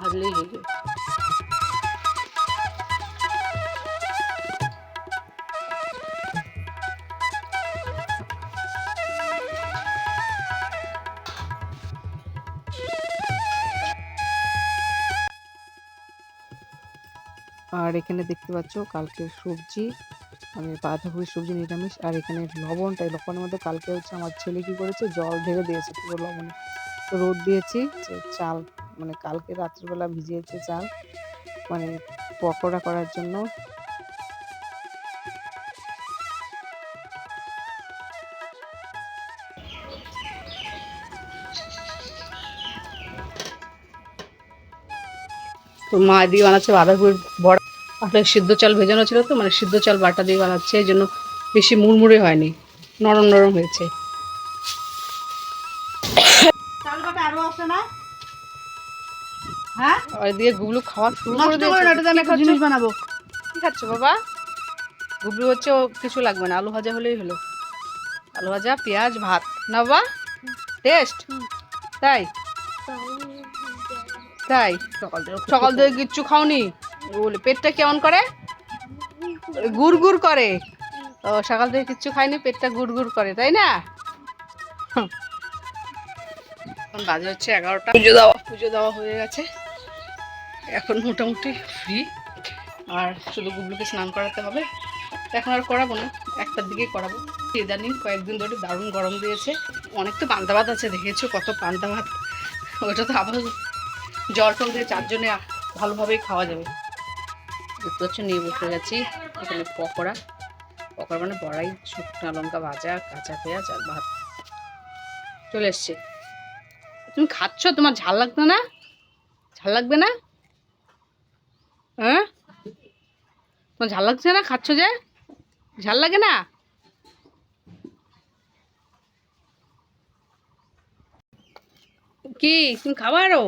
ভাজলেই হয়ে যাবে আর এখানে দেখতে পাচ্ছ কালকের সবজি মানে বাঁধাকপির সবজি, নিরামিষ, আর এখানে লবণটা লবণের মধ্যে কালকে হচ্ছে আমার ছেলে কি করেছে, জল ঢেলে দিয়েছে পুরো লবণে। রোদ দিয়েছি চাল মানে কালকে রাত্রিবেলা ভিজিয়েছে চাল মানে পকোড়া করার জন্য। তো মা দিয়ে বানাচ্ছে বাঁধাকপির বড়া। আসলে সিদ্ধ চাল ভেজানো ছিল তো মানে সিদ্ধ চাল বাটা দিয়ে বানাচ্ছে এই জন্য বেশি মুড়মুড়ে হয়নি নরম নরম হয়েছে। চাল বাটা আরও আছে না? হ্যাঁ? আর দিয়ে গুবলু খাওয়া শুরু করে দিয়েছে। আমি একটা জিনিস বানাবো। কি খাচ্ছ বাবা? গুবলু হচ্ছে কিছু লাগবে না আলু ভাজা হলেই হলো। আলু ভাজা পেঁয়াজ ভাত। না বাবা? টেস্ট? তাই? তাই? সকাল থেকে কিচ্ছু খাওনি? বলে পেটটা কেমন করে? গুড় গুড় করে। ও সকাল থেকে কিচ্ছু খাইনি পেটটা গুড় গুড় করে তাই না? বাজে হচ্ছে এগারোটা। পুজো দেওয়া পুজো দেওয়া হয়ে গেছে। এখন মোটামুটি ফ্রি আর শুধু গুবলুকে স্নান করাতে হবে। এখন আর করাবো না, একটার দিকেই করাবো। ইদানিং কয়েকদিন ধরে দারুণ গরম দিয়েছে। অনেক তো পান্তা ভাত আছে, দেখেছ কত পান্তা ভাত ওটা তো আবার জল টল দিয়ে চারজনে ভালোভাবেই খাওয়া যাবে। দেখতে হচ্ছে নিয়ে বসে গেছি। এখানে পকোড়া। পকোড়া মানে বড়াই, শুকনো লঙ্কা ভাজা, কাঁচা পেঁয়াজ আর ভাত। চলে এসছে। তুমি খাচ্ছ? তোমার ঝাল লাগবে না? ঝাল লাগবে না? হ্যাঁ? তোমার ঝাল লাগছে না? খাচ্ছ যে? ঝাল লাগে না? কি? তুমি খাব আরও?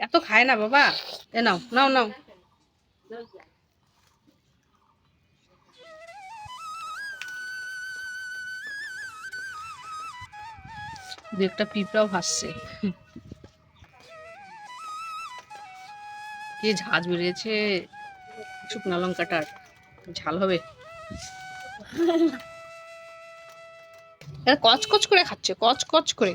এত খায় না বাবা। এ নাও নাও নাও। দু একটা পিঁপড়াও ভাসছে। কি ঝাঁজ বেরিয়েছে? শুকনো লঙ্কাটার। ঝাল হবে? কচকচ করে খাচ্ছে কচকচ করে।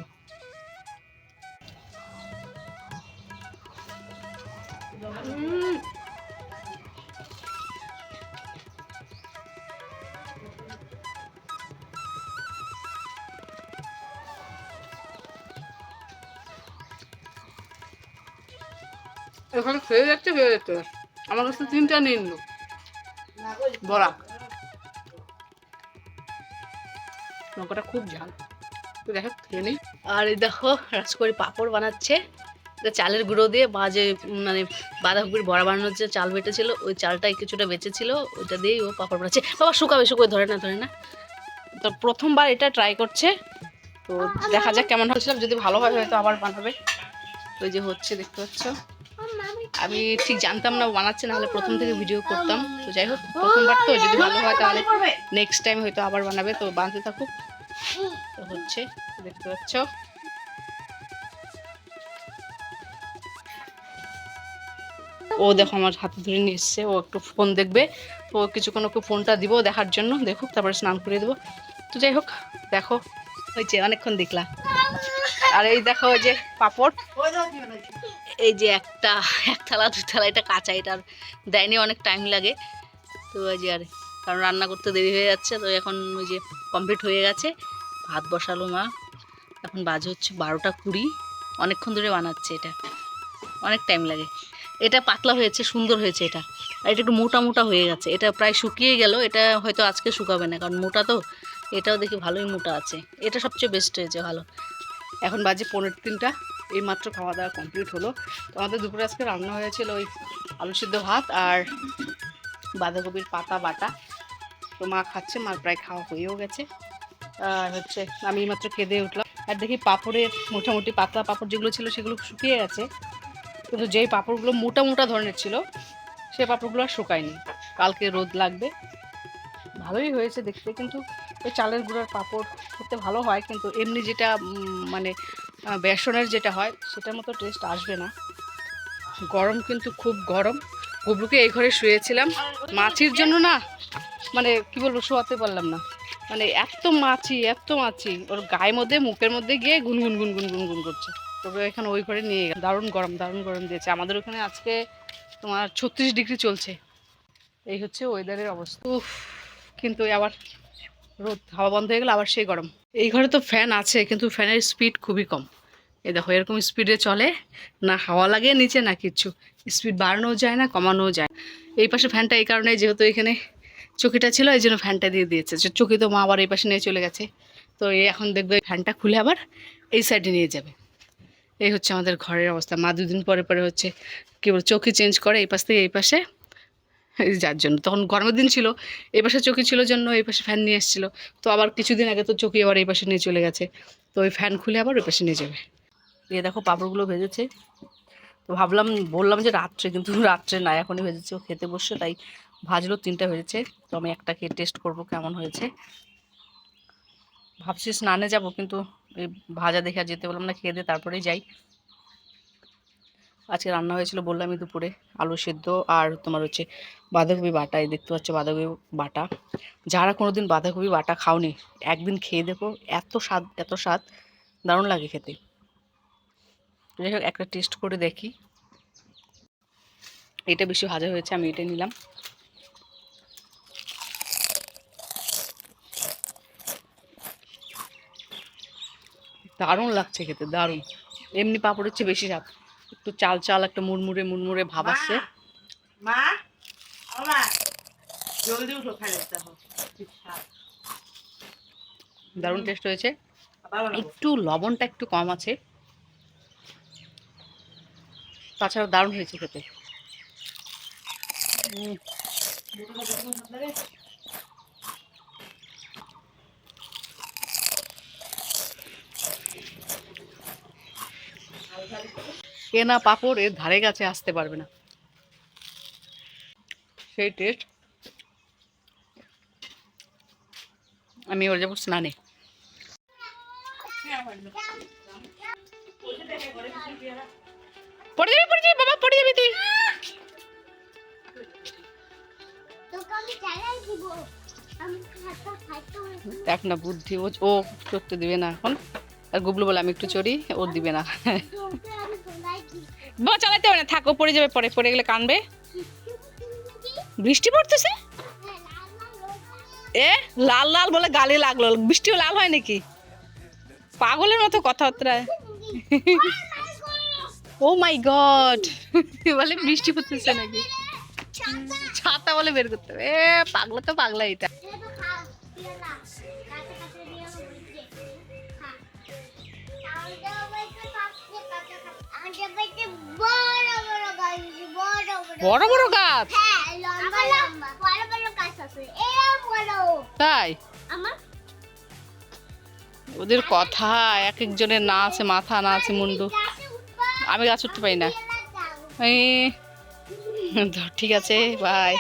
এখানে খেয়ে যাচ্ছে খেয়ে যাচ্ছে। আমার কাছে তিনটা নিয়ে নিল বড়া। লঙ্কাটা খুব ঝাল। তো দেখো, খেয়ে নিই আর এই দেখো রাজকরি পাঁপড় বানাচ্ছে। চালের গুঁড়ো দিয়ে বা যে মানে বাঁধাকপির বড়া বানানোর যে চাল বেটেছিল, ওই চালটাই কিছুটা বেঁচেছিল। ওইটা দিয়েই ও পাঁপড় বানাচ্ছে। বাবা, শুকাবে শুকোয় ধরে না ধরে না। তো প্রথমবার এটা ট্রাই করছে। তো দেখা যাক কেমন হচ্ছিলাম যদি ভালো হয়, হয়তো আবার বানাবে। ওই যে হচ্ছে, দেখতে পাচ্ছ। আমি ঠিক জানতাম না, বানাচ্ছে না হলে প্রথম থেকে ভিডিও করতাম। তো যাই হোক, প্রথমবার তো, যদি ভালো হয় তাহলে নেক্সট টাইম হয়তো আবার বানাবে। তো বানাতে থাকুক। তো হচ্ছে, দেখতে পাচ্ছ। ও দেখো, আমার হাতে ধরে নিয়ে এসছে। ও একটু ফোন দেখবে। ও কিছুক্ষণ ওকে ফোনটা দিব দেখার জন্য। দেখুক, তারপরে স্নান করে দেবো। তো যাই হোক, দেখো, হয়েছে, অনেকক্ষণ দেখলাম। আর এই দেখো ওই যে পাপড় এই যে একটা এক থালা দু থালা এটা কাঁচা এটা আর দেয়নি অনেক টাইম লাগে। তো ওই যে আর কারণ রান্না করতে দেরি হয়ে যাচ্ছে তো এখন ওই যে কমপ্লিট হয়ে গেছে। ভাত বসালো মা। এখন বাজে হচ্ছে বারোটা কুড়ি। অনেকক্ষণ ধরে বানাচ্ছে এটা। অনেক টাইম লাগে। এটা পাতলা হয়েছে সুন্দর হয়েছে এটা। আর এটা একটু মোটা মোটা হয়ে গেছে। এটা প্রায় শুকিয়ে গেল এটা হয়তো আজকে শুকাবে না কারণ মোটা তো। এটাও দেখি ভালোই মোটা আছে। এটা সবচেয়ে বেস্ট হয়েছে ভালো। এখন বাজে পনেরো তিনটা এই মাত্র খাওয়া দাওয়া কমপ্লিট হলো। তো আমাদের দুপুরে আজকে রান্না হয়েছিল ওই আলু সিদ্ধ ভাত আর বাঁধাকপির পাতা বাটা। তো মা খাচ্ছে, মার প্রায় খাওয়া হয়েও গেছে। আর হচ্ছে আমি এই মাত্র খেয়ে উঠলাম। আর দেখি পাঁপড়ের মোটামুটি পাতলা পাঁপড় যেগুলো ছিল সেগুলো শুকিয়ে গেছে। কিন্তু যেই পাঁপড়গুলো মোটা মোটা ধরনের ছিল, সে পাঁপড়গুলো আর শুকায়নি। কালকে রোদ লাগবে। ভালোই হয়েছে দেখতে, কিন্তু ওই চালের গুঁড়ার পাঁপড় খেতে ভালো হয়, কিন্তু এমনি যেটা মানে বেসনের যেটা হয়, সেটার মতো টেস্ট আসবে না। গরম কিন্তু খুব গরম। গুবলুকে এই ঘরে শুয়েছিলাম। মাছির জন্য না মানে কি বলব, শোয়াতে পারলাম না। মানে এত মাছি এত মাছি। ওর গায়ের মধ্যে, মুখের মধ্যে গিয়ে গুনগুন গুনগুন গুনগুন করছে। তবে এখানে ওই ঘরে নিয়ে গেল। দারুণ গরম দারুণ গরম দিয়েছে। আমাদের ওখানে আজকে তোমার ছত্রিশ ডিগ্রি চলছে। এই হচ্ছে ওয়েদারের অবস্থা। কিন্তু আবার রোদ, হাওয়া বন্ধ হয়ে গেলে আবার সেই গরম। এই ঘরে তো ফ্যান আছে, কিন্তু ফ্যানের স্পিড খুবই কম। এই দেখো, এরকম স্পিডে চলে, না হাওয়া লাগে নিচে, না কিচ্ছু। স্পিড বাড়ানোও যায় না, কমানোও যায় এই পাশে ফ্যানটা এই কারণে যেহেতু এখানে চকিটা ছিল, এই জন্য ফ্যানটা দিয়ে দিয়েছে। চকি তো মা আবার এই পাশে নিয়ে চলে গেছে। তো এই এখন দেখবে ফ্যানটা খুলে আবার এই সাইডে নিয়ে যাবে। এই হচ্ছে আমাদের ঘরের অবস্থা। মা দুদিন পরে পরে হচ্ছে, কি বল চকি চেঞ্জ করে এই পাশ থেকে এই পাশে। যার জন্য। তখন গরমের দিন ছিল, এই পাশে চকি ছিল জন্য এই পাশে ফ্যান নিয়ে এসেছিল। তো আবার কিছুদিন আগে তো চকি আবার এই পাশে নিয়ে চলে গেছে। তো ওই ফ্যান খুলে আবার ওই পাশে নিয়ে যাবে। দিয়ে দেখো পাঁপড়গুলো ভেজেছে। তো ভাবলাম, বললাম যে রাত্রে, কিন্তু রাত্রে না এখনই ভেজেছে। ও খেতে বসছে, তাই ভাজলো, তিনটা ভেজেছে। তো আমি একটা খেয়ে টেস্ট করব কেমন হয়েছে। ভাবছি স্নানে যাব, কিন্তু এই ভাজা দেখে যেতে বললাম না, খেয়ে দিয়ে তারপরেই যাই। আজকে রান্না হয়েছিল বললামই দুপুরে আলু সেদ্ধ আর তোমার হচ্ছে বাঁধাকপি বাটা, এই দেখতে পাচ্ছ বাঁধাকপি বাটা। যারা কোনো দিন বাঁধাকপি বাটা খাওনি, একদিন খেয়ে দেখো, এত স্বাদ এত স্বাদ, দারুণ লাগে খেতে। যাই হোক, একটা টেস্ট করে দেখি। এটা বেশি ভাজা হয়েছে, আমি এটা নিলাম। দারুণ লাগছে খেতে, দারুণ। এমনি পাপড়ের চেয়ে বেশি স্বাদ। একটু চাল চাল একটা মুড়মুড়ে মুড়মুড়ে ভাব আসছে মা জলদি উঠো দারুণ টেস্ট হয়েছে। একটু লবণটা একটু কম আছে। তাছাড়া দারুণ হয়েছে খেতে। কেনা পাপড় এর ধারে কাছে আসতে পারবে না। সেই টেস্ট আমি ওর যাব স্নানে। পড়ে দেখ না বুদ্ধি ও চড়তে দিবে না। এখন আর গুবলু বলে আমি একটু চড়ি, ও দিবে না। বা চালাতে হবে না। থাক পড়ে যাবে পরে পড়ে গেলে কানবে। বৃষ্টি পড়তেছে? এ লাল লাল বলে গালে লাগল। বৃষ্টিও লাল হয় নাকি? পাগলের মতো কথাবার্তা। Oh my god. বলে বৃষ্টি পড়তেছে নাকি? ছাতা। বলে বের করতে হবে। এ পাগলা তো পাগলা এটা। বড় বড় গাছ তাই? ওদের কথা এক একজনের না আছে মাথা না আছে মুন্ডু। আমি গাছ উঠতে পারি না। ঠিক আছে বাই